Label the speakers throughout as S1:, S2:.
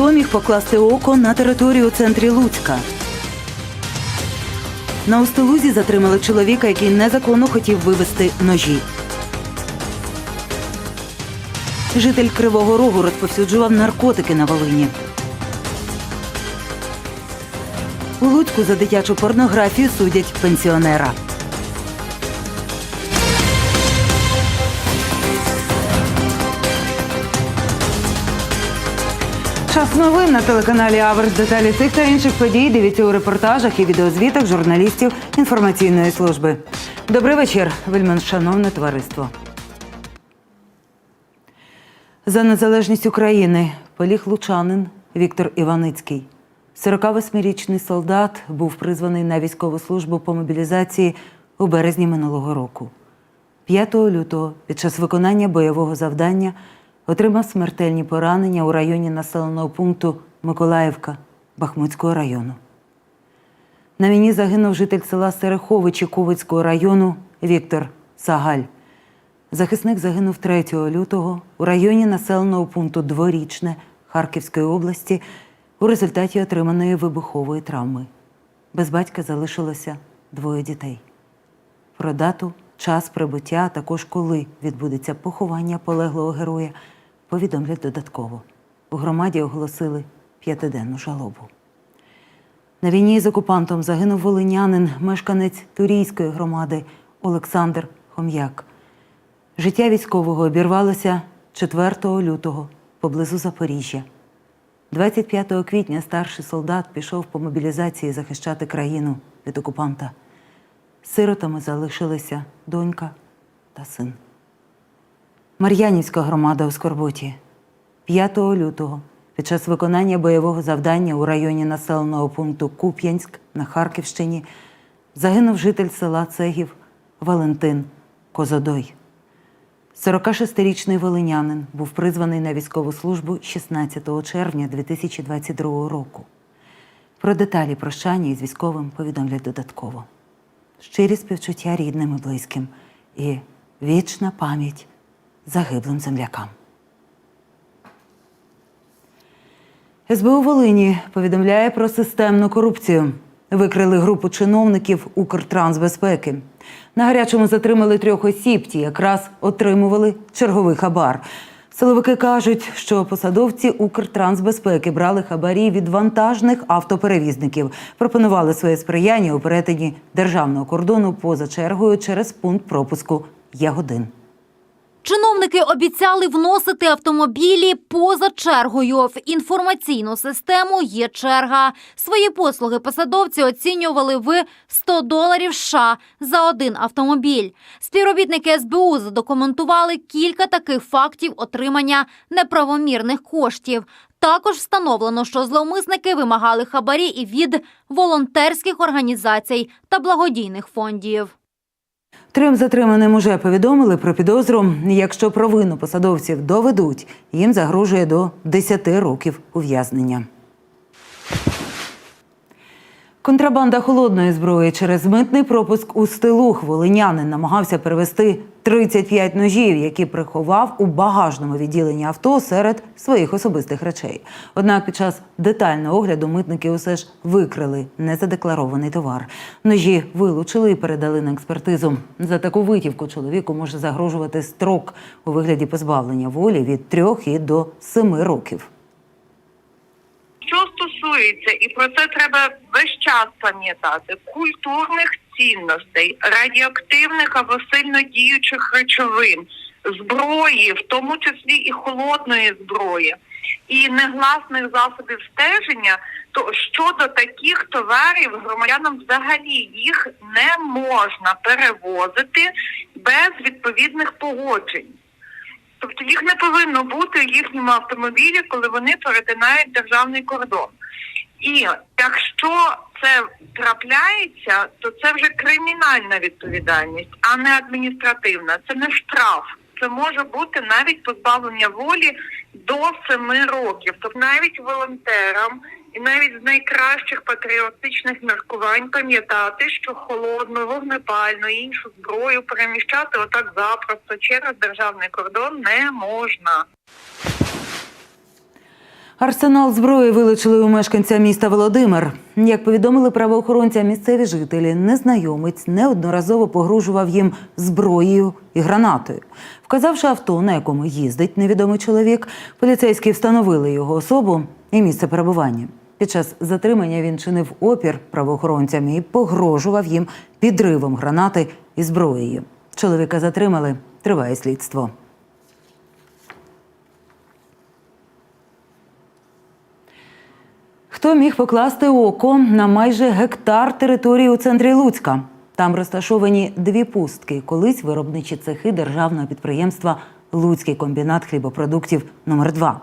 S1: Хто міг покласти око на територію у центрі Луцька? На Устилузі затримали чоловіка, який незаконно хотів вивезти ножі. Житель Кривого Рогу розповсюджував наркотики на Волині. У Луцьку за дитячу порнографію судять пенсіонера. Час новин на телеканалі Аверс. Деталі цих та інших подій дивіться у репортажах і відеозвітах журналістів інформаційної служби. Добрий вечір, вельми шановне товариство. За незалежність України поліг лучанин Віктор Іваницький. 48-річний солдат був призваний на військову службу по мобілізації у березні минулого року. 5 лютого під час виконання бойового завдання отримав смертельні поранення у районі населеного пункту Миколаївка Бахмутського району. На війні загинув житель села Сереховичі Ковицького району Віктор Сагаль. Захисник загинув 3 лютого у районі населеного пункту Дворічне Харківської області у результаті отриманої вибухової травми. Без батька залишилося двоє дітей. Про дату, час прибуття, а також коли відбудеться поховання полеглого героя, повідомлять додатково. У громаді оголосили п'ятиденну жалобу. На війні з окупантом загинув волинянин, мешканець Турійської громади Олександр Хом'як. Життя військового обірвалося 4 лютого поблизу Запоріжжя. 25 квітня старший солдат пішов по мобілізації захищати країну від окупанта. Сиротами залишилися донька та син. Мар'янівська громада у Скорботі. 5 лютого під час виконання бойового завдання у районі населеного пункту Куп'янськ на Харківщині загинув житель села Цегів Валентин Козодой. 46-річний волинянин був призваний на військову службу 16 червня 2022 року. Про деталі прощання із військовим повідомлять додатково. Щирі співчуття рідним і близьким і вічна пам'ять загиблим землякам. СБУ Волині повідомляє про системну корупцію. Викрили групу чиновників Укртрансбезпеки. На гарячому затримали трьох осіб, ті якраз отримували черговий хабар. Силовики кажуть, що посадовці Укртрансбезпеки брали хабарі від вантажних автоперевізників, пропонували своє сприяння у перетині державного кордону поза чергою через пункт пропуску Ягодин.
S2: Чиновники обіцяли вносити автомобілі поза чергою. В інформаційну систему є черга. Свої послуги посадовці оцінювали в 100 доларів США за один автомобіль. Співробітники СБУ задокументували кілька таких фактів отримання неправомірних коштів. Також встановлено, що зловмисники вимагали хабарі і від волонтерських організацій та благодійних фондів.
S1: Трьом затриманим уже повідомили про підозру. Якщо провину посадовців доведуть, їм загрожує до 10 років ув'язнення. Контрабанда холодної зброї через митний пропуск у стилу хвилинянин намагався перевести 35 ножів, які приховав у багажному відділенні авто серед своїх особистих речей. Однак під час детального огляду митники усе ж викрили незадекларований товар. Ножі вилучили і передали на експертизу. За таку витівку чоловіку може загрожувати строк у вигляді позбавлення волі від 3 і до 7 років.
S3: Що стосується, і про це треба весь час пам'ятати, культурних цінностей, радіоактивних або сильно діючих речовин, зброї, в тому числі і холодної зброї, і негласних засобів стеження, то щодо таких товарів громадянам взагалі їх не можна перевозити без відповідних погоджень. Тобто їх не повинно бути в їхньому автомобілі, коли вони перетинають державний кордон. І якщо це трапляється, то це вже кримінальна відповідальність, а не адміністративна. Це не штраф. Це може бути навіть позбавлення волі до семи років. Тобто навіть волонтерам і навіть з найкращих патріотичних міркувань пам'ятати, що холодну, вогнепальну і іншу зброю переміщати отак запросто через державний кордон не можна.
S1: Арсенал зброї вилучили у мешканця міста Володимир. Як повідомили правоохоронця, місцеві жителі, незнайомець неодноразово погрожував їм зброєю і гранатою. Вказавши авто, на якому їздить невідомий чоловік, поліцейські встановили його особу і місце перебування. Під час затримання він чинив опір правоохоронцям і погрожував їм підривом гранати і зброєю. Чоловіка затримали. Триває слідство. Хто міг покласти око на майже гектар території у центрі Луцька? Там розташовані дві пустки, колись виробничі цехи державного підприємства Луцький комбінат хлібопродуктів номер 2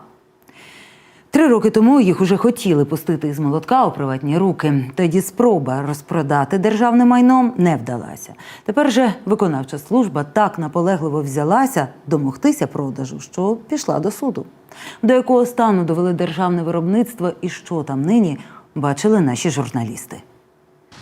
S1: Три роки тому їх уже хотіли пустити із молотка у приватні руки. Тоді спроба розпродати державне майно не вдалася. Тепер же виконавча служба так наполегливо взялася домогтися продажу, що пішла до суду. До якого стану довели державне виробництво і що там нині бачили наші журналісти.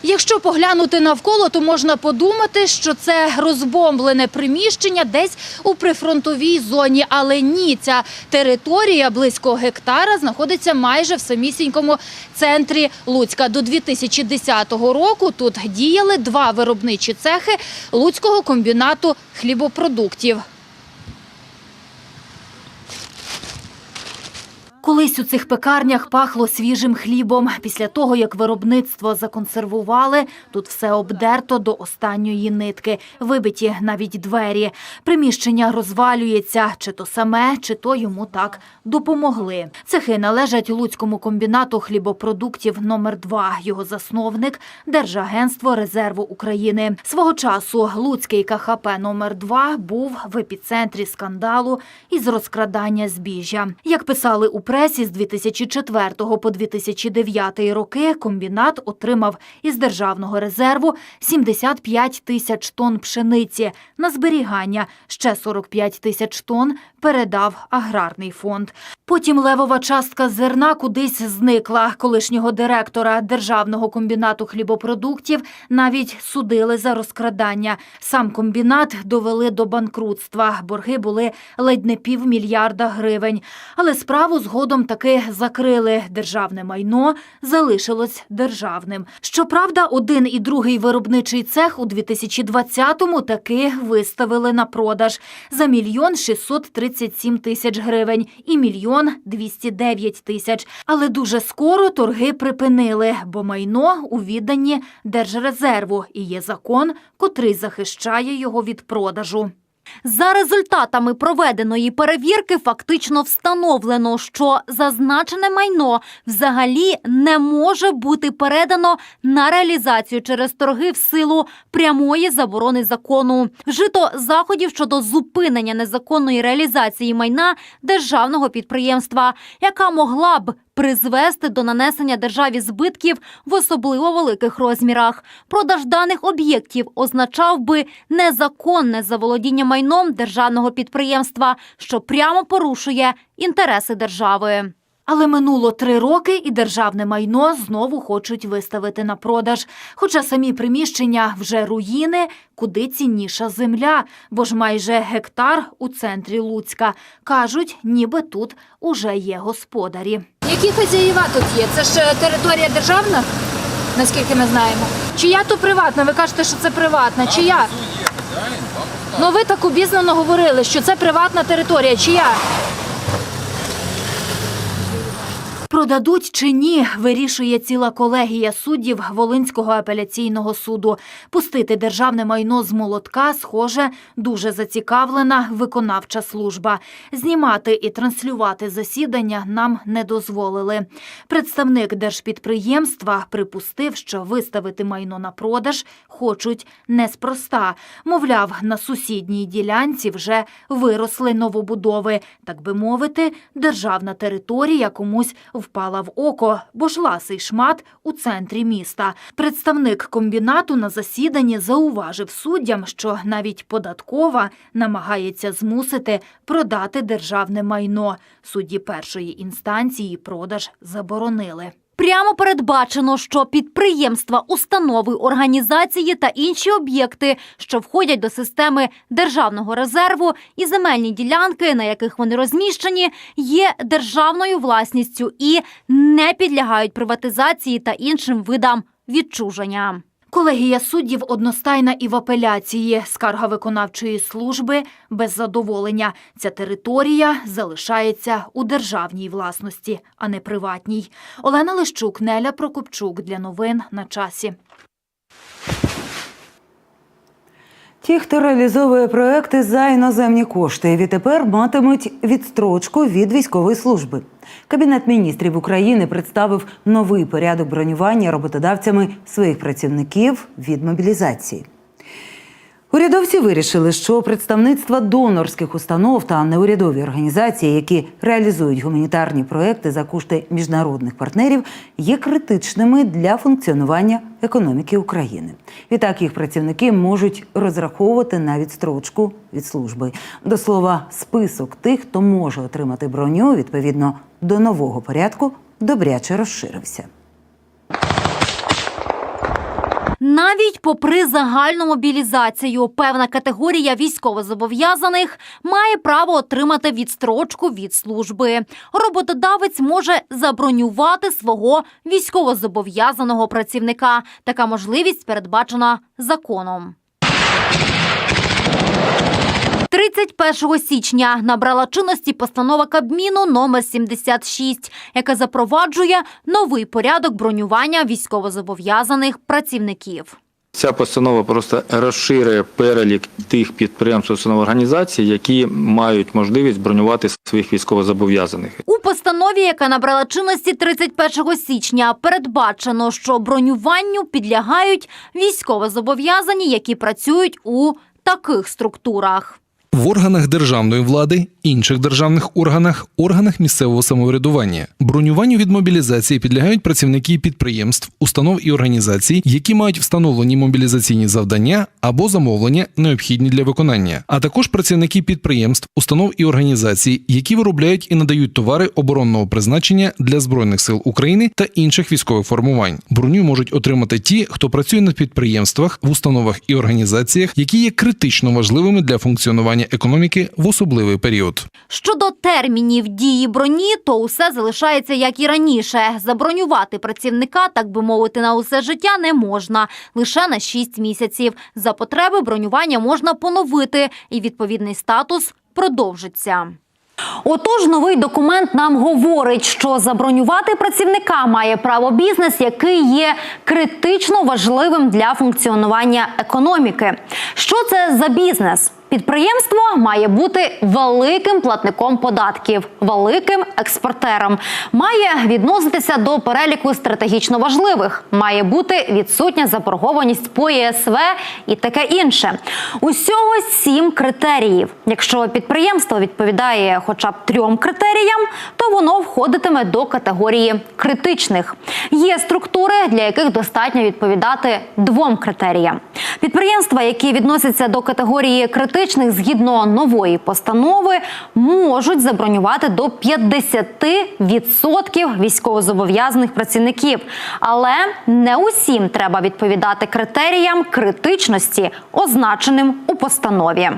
S4: Якщо поглянути навколо, то можна подумати, що це розбомблене приміщення десь у прифронтовій зоні. Але ні, ця територія близько гектара знаходиться майже в самісінькому центрі Луцька. До 2010 року тут діяли два виробничі цехи Луцького комбінату хлібопродуктів. Колись у цих пекарнях пахло свіжим хлібом. Після того, як виробництво законсервували, тут все обдерто до останньої нитки, вибиті навіть двері. Приміщення розвалюється, чи то саме, чи то йому так допомогли. Цехи належать Луцькому комбінату хлібопродуктів номер 2 Його засновник – Держагентство резерву України. Свого часу Луцький КХП номер 2 був в епіцентрі скандалу із розкрадання збіжжя. Як писали у пресі з 2004 по 2009 роки, комбінат отримав із державного резерву 75 тисяч тонн пшениці на зберігання. Ще 45 тисяч тонн передав аграрний фонд. Потім левова частка зерна кудись зникла. Колишнього директора державного комбінату хлібопродуктів навіть судили за розкрадання. Сам комбінат довели до банкрутства. Борги були ледь не півмільярда гривень. Але справу згодом таки закрили. Державне майно залишилось державним. Щоправда, один і другий виробничий цех у 2020-му таки виставили на продаж за мільйон 637 тисяч гривень і мільйон 209 тисяч. Але дуже скоро торги припинили, бо майно у відданні Держрезерву і є закон, котрий захищає його від продажу.
S2: За результатами проведеної перевірки фактично встановлено, що зазначене майно взагалі не може бути передано на реалізацію через торги в силу прямої заборони закону. Вжито заходів щодо зупинення незаконної реалізації майна державного підприємства, яка могла б призвести до нанесення державі збитків в особливо великих розмірах. Продаж даних об'єктів означав би незаконне заволодіння майном державного підприємства, що прямо порушує інтереси держави.
S4: Але минуло три роки, і державне майно знову хочуть виставити на продаж. Хоча самі приміщення вже руїни, куди цінніша земля, бо ж майже гектар у центрі Луцька. Кажуть, ніби тут уже є господарі. Які хазяїва тут є? Це ж е, територія державна, наскільки ми знаємо. Чия то приватна? Ви кажете, що це приватна. Чия? Ну ви так обізнано говорили, що це приватна територія. Чия? Продадуть чи ні, вирішує ціла колегія суддів Волинського апеляційного суду. Пустити державне майно з молотка, схоже, дуже зацікавлена виконавча служба. Знімати і транслювати засідання нам не дозволили. Представник держпідприємства припустив, що виставити майно на продаж хочуть неспроста. Мовляв, на сусідній ділянці вже виросли новобудови. Так би мовити, державна територія комусь впала в око, бо ж ласий шмат у центрі міста. Представник комбінату на засіданні зауважив суддям, що навіть податкова намагається змусити продати державне майно. Судді першої інстанції продаж заборонили.
S2: Прямо передбачено, що підприємства, установи, організації та інші об'єкти, що входять до системи державного резерву, і земельні ділянки, на яких вони розміщені, є державною власністю і не підлягають приватизації та іншим видам відчуження.
S4: Колегія суддів одностайна і в апеляції. Скарга виконавчої служби без задоволення. Ця територія залишається у державній власності, а не приватній. Олена Лищук, Неля Прокопчук для новин на часі.
S1: Ті, хто реалізовує проекти за іноземні кошти, відтепер матимуть відстрочку від військової служби. Кабінет міністрів України представив новий порядок бронювання роботодавцями своїх працівників від мобілізації. Урядовці вирішили, що представництва донорських установ та неурядові організації, які реалізують гуманітарні проекти за кошти міжнародних партнерів, є критичними для функціонування економіки України. Відтак їх працівники можуть розраховувати на відстрочку від служби. До слова, список тих, хто може отримати броню відповідно до нового порядку, добряче розширився.
S2: Навіть попри загальну мобілізацію, певна категорія військовозобов'язаних має право отримати відстрочку від служби. Роботодавець може забронювати свого військовозобов'язаного працівника. Така можливість передбачена законом. 31 січня набрала чинності постанова Кабміну номер 76, яка запроваджує новий порядок бронювання військовозобов'язаних працівників.
S5: Ця постанова просто розширює перелік тих підприємств, установ організацій, які мають можливість бронювати своїх військовозобов'язаних.
S2: У постанові, яка набрала чинності 31 січня, передбачено, що бронюванню підлягають військовозобов'язані, які працюють у таких структурах.
S6: В органах державної влади, інших державних органах, органах місцевого самоврядування бронюванню від мобілізації підлягають працівники підприємств, установ і організацій, які мають встановлені мобілізаційні завдання або замовлення, необхідні для виконання, а також працівники підприємств, установ і організацій, які виробляють і надають товари оборонного призначення для збройних сил України та інших військових формувань. Броню можуть отримати ті, хто працює на підприємствах, в установах і організаціях, які є критично важливими для функціонування економіки в особливий період.
S2: Щодо термінів дії броні, то усе залишається як і раніше. Забронювати працівника, так би мовити, на усе життя не можна лише на 6 місяців. За потреби бронювання можна поновити, і відповідний статус продовжиться. Отож, новий документ нам говорить, що забронювати працівника має право бізнес, який є критично важливим для функціонування економіки. Що це за бізнес? Підприємство має бути великим платником податків, великим експортером, має відноситися до переліку стратегічно важливих, має бути відсутня заборгованість по ЄСВ і таке інше. Усього сім критеріїв. Якщо підприємство відповідає хоча б трьом критеріям, то воно входитиме до категорії критичних. Є структури, для яких достатньо відповідати двом критеріям. Підприємства, які відносяться до категорії критичних, згідно нової постанови, можуть забронювати до 50% військовозобов'язаних працівників, але не усім треба відповідати критеріям критичності, означеним у постанові.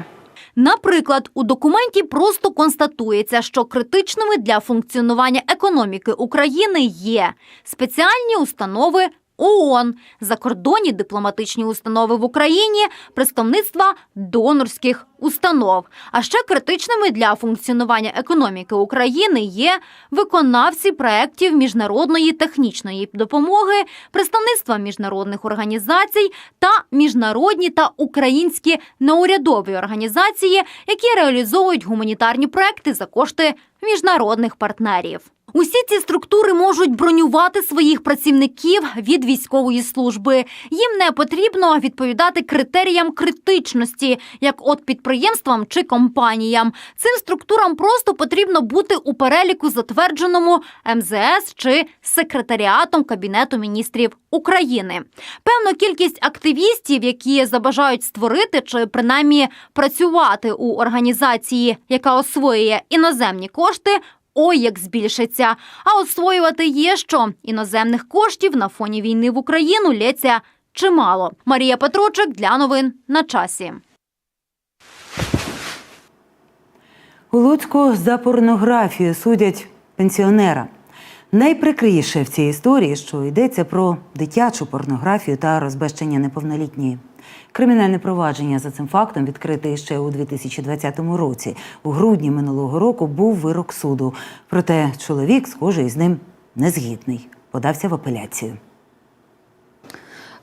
S2: Наприклад, у документі просто констатується, що критичними для функціонування економіки України є спеціальні установи ООН, закордонні дипломатичні установи в Україні, представництва донорських установ. А ще критичними для функціонування економіки України є виконавці проєктів міжнародної технічної допомоги, представництва міжнародних організацій та міжнародні та українські неурядові організації, які реалізовують гуманітарні проекти за кошти міжнародних партнерів. Усі ці структури можуть бронювати своїх працівників від військової служби. Їм не потрібно відповідати критеріям критичності, як от підприємствам чи компаніям. Цим структурам просто потрібно бути у переліку, затвердженому МЗС чи секретаріатом Кабінету міністрів України. Певну кількість активістів, які забажають створити чи принаймні працювати у організації, яка освоює іноземні кошти, ой як збільшиться. А освоювати є що іноземних коштів на фоні війни в Україну лється чимало. Марія Петрочик для новин на часі.
S1: У Луцьку за порнографію судять пенсіонера. Найприкріше в цій історії, що йдеться про дитячу порнографію та розбещення неповнолітньої. Кримінальне провадження за цим фактом відкрите ще у 2020 році. У грудні минулого року був вирок суду. Проте чоловік, схожий з ним, не згідний. Подався в апеляцію.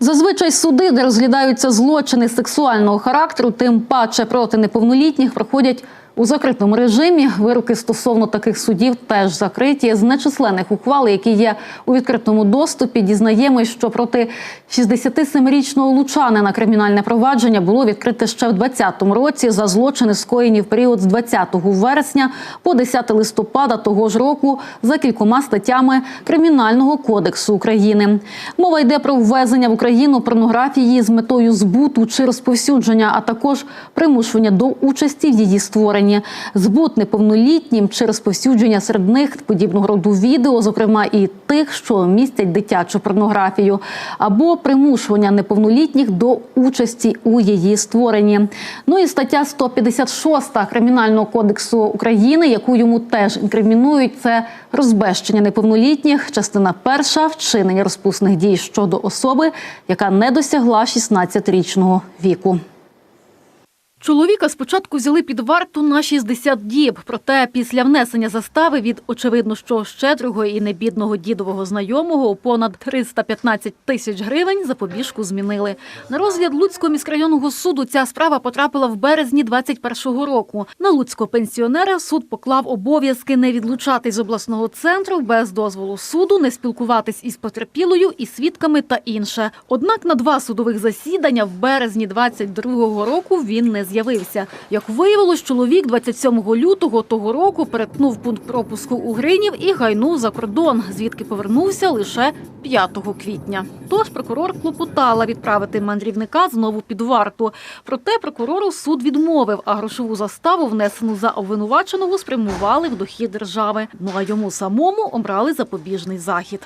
S7: Зазвичай суди, де розглядаються злочини сексуального характеру, тим паче проти неповнолітніх, проходять у закритому режимі. Вироки стосовно таких судів теж закриті. З нечисленних ухвал, які є у відкритому доступі, дізнаємось, що проти 67-річного лучанина кримінальне провадження було відкрите ще в 2020 році за злочини, скоєні в період з 20 вересня по 10 листопада того ж року за кількома статтями Кримінального кодексу України. Мова йде про ввезення в Україну порнографії з метою збуту чи розповсюдження, а також примушування до участі в її створенні, збут неповнолітнім чи розповсюдження серед них подібного роду відео, зокрема і тих, що містять дитячу порнографію, або примушування неповнолітніх до участі у її створенні. Ну і стаття 156 Кримінального кодексу України, яку йому теж інкримінують, це розбещення неповнолітніх, частина перша вчинення розпусних дій щодо особи, яка не досягла 16-річного віку. Чоловіка спочатку взяли під варту на 60 діб. Проте після внесення застави від очевидно, що щедрого і небідного дідового знайомого у понад 315 тисяч гривень запобіжку змінили. На розгляд Луцького міськрайонного суду ця справа потрапила в березні 21-го року. На луцького пенсіонера суд поклав обов'язки не відлучатись з обласного центру без дозволу суду, не спілкуватись із потерпілою і свідками та інше. Однак на два судових засідання в березні 22-го року він не з'явився. Як виявилось, чоловік 27 лютого того року перетнув пункт пропуску у Гринів і гайнув за кордон, звідки повернувся лише 5 квітня. Тож прокурор клопотала відправити мандрівника знову під варту. Проте прокурору суд відмовив, а грошову заставу, внесену за обвинуваченого, спрямували в дохід держави. Ну а йому самому обрали запобіжний захід.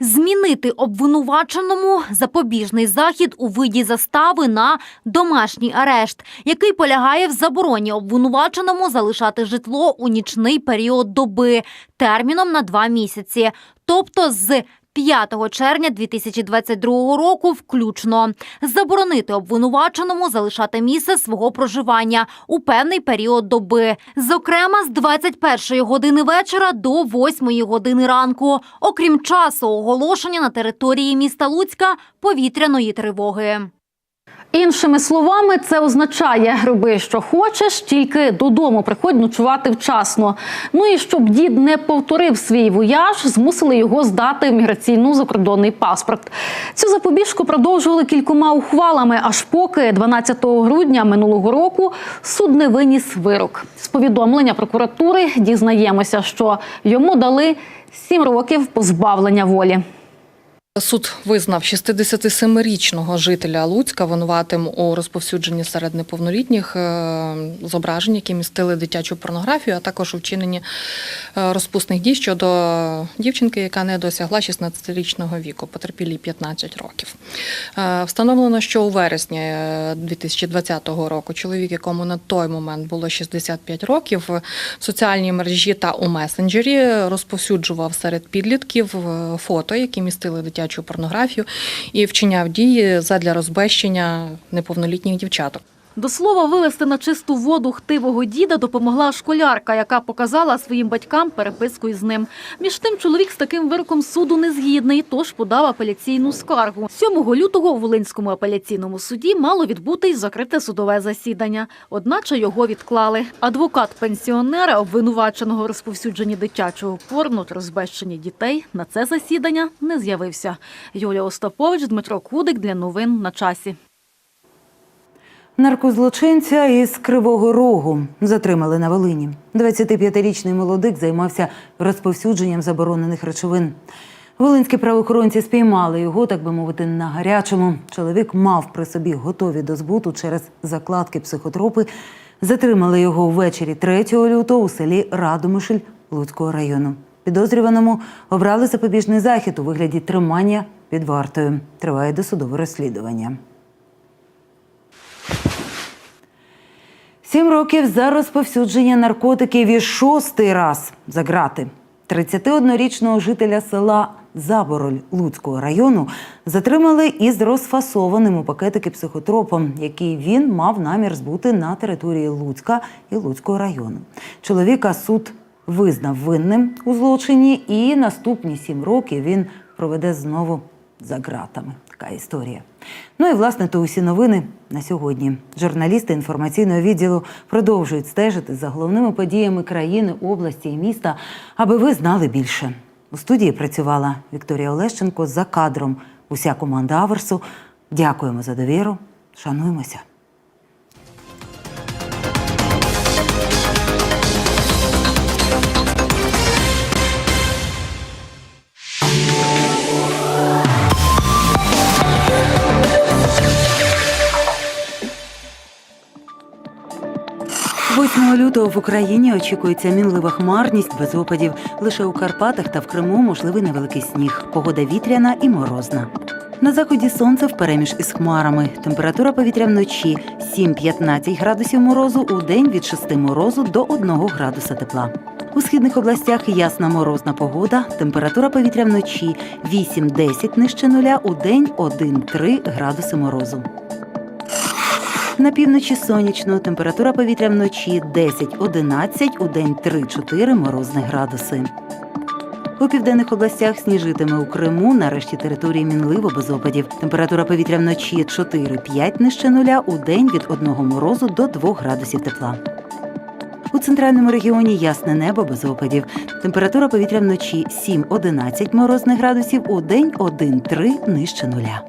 S2: Змінити обвинуваченому запобіжний захід у виді застави на домашній арешт, який полягає в забороні обвинуваченому залишати житло у нічний період доби терміном на два місяці, тобто з 5 червня 2022 року включно заборонити обвинуваченому залишати місце свого проживання у певний період доби, зокрема з 21 години вечора до 8 години ранку, окрім часу оголошення на території міста Луцька повітряної тривоги.
S7: Іншими словами, це означає роби, що хочеш, тільки додому приходь ночувати вчасно. Ну і щоб дід не повторив свій вояж, змусили його здати в міграційну закордонний паспорт. Цю запобіжку продовжували кількома ухвалами, аж поки 12 грудня минулого року суд не виніс вирок. З повідомлення прокуратури дізнаємося, що йому дали 7 років позбавлення волі.
S8: Суд визнав 67-річного жителя Луцька винуватим у розповсюдженні серед неповнолітніх е, зображень, які містили дитячу порнографію, а також у вчиненні е, розпусних дій щодо дівчинки, яка не досягла 16-річного віку, потерпілій 15 років. Е, Встановлено, що у вересні е, 2020 року чоловік, якому на той момент було 65 років, в соціальній мережі та у месенджері розповсюджував серед підлітків фото, які містили дитячу порнографію, і вчиняв дії задля розбещення неповнолітніх дівчаток.
S7: До слова, вивести на чисту воду хтивого діда допомогла школярка, яка показала своїм батькам переписку із ним. Між тим, чоловік з таким вироком суду не згідний, тож подав апеляційну скаргу. 7 лютого у Волинському апеляційному суді мало відбутись закрите судове засідання. Одначе його відклали. Адвокат пенсіонера, обвинуваченого розповсюдженні дитячого порно та розбещенні дітей, на це засідання не з'явився. Юлія Остапович, Дмитро Кудик для новин на часі.
S1: Наркозлочинця із Кривого Рогу затримали на Волині. 25-річний молодик займався розповсюдженням заборонених речовин. Волинські правоохоронці спіймали його, так би мовити, на гарячому. Чоловік мав при собі готові до збуту через закладки психотропи. Затримали його ввечері 3 лютого у селі Радомишль Луцького району. Підозрюваному обрали запобіжний захід у вигляді тримання під вартою. Триває досудове розслідування. Сім років за розповсюдження наркотиків і шостий раз за грати. 31-річного жителя села Забороль Луцького району затримали із розфасованим у пакетики психотропом, який він мав намір збути на території Луцька і Луцького району. Чоловіка суд визнав винним у злочині, і наступні сім років він проведе знову за ґратами. Така історія. Ну і власне то усі новини на сьогодні. Журналісти інформаційного відділу продовжують стежити за головними подіями країни, області і міста, аби ви знали більше. У студії працювала Вікторія Олещенко за кадром. Уся команда Аверсу. Дякуємо за довіру. Шануємося. Лютого в Україні очікується мінлива хмарність без опадів. Лише у Карпатах та в Криму можливий невеликий сніг. Погода вітряна і морозна. На заході сонце впереміж із хмарами. Температура повітря вночі 7-15 градусів морозу, у день від 6 морозу до 1 градуса тепла. У східних областях ясна морозна погода. Температура повітря вночі 8-10 нижче нуля, у день 1-3 градуси морозу. На півночі сонячно, температура повітря вночі 10-11, у день 3-4 морозні градуси. У південних областях сніжитиме у Криму, нарешті території мінливо без опадів. Температура повітря вночі 4-5 нижче нуля, у день від 1 морозу до 2 градусів тепла. У центральному регіоні ясне небо без опадів. Температура повітря вночі 7-11 морозних градусів, у день 1-3 нижче нуля.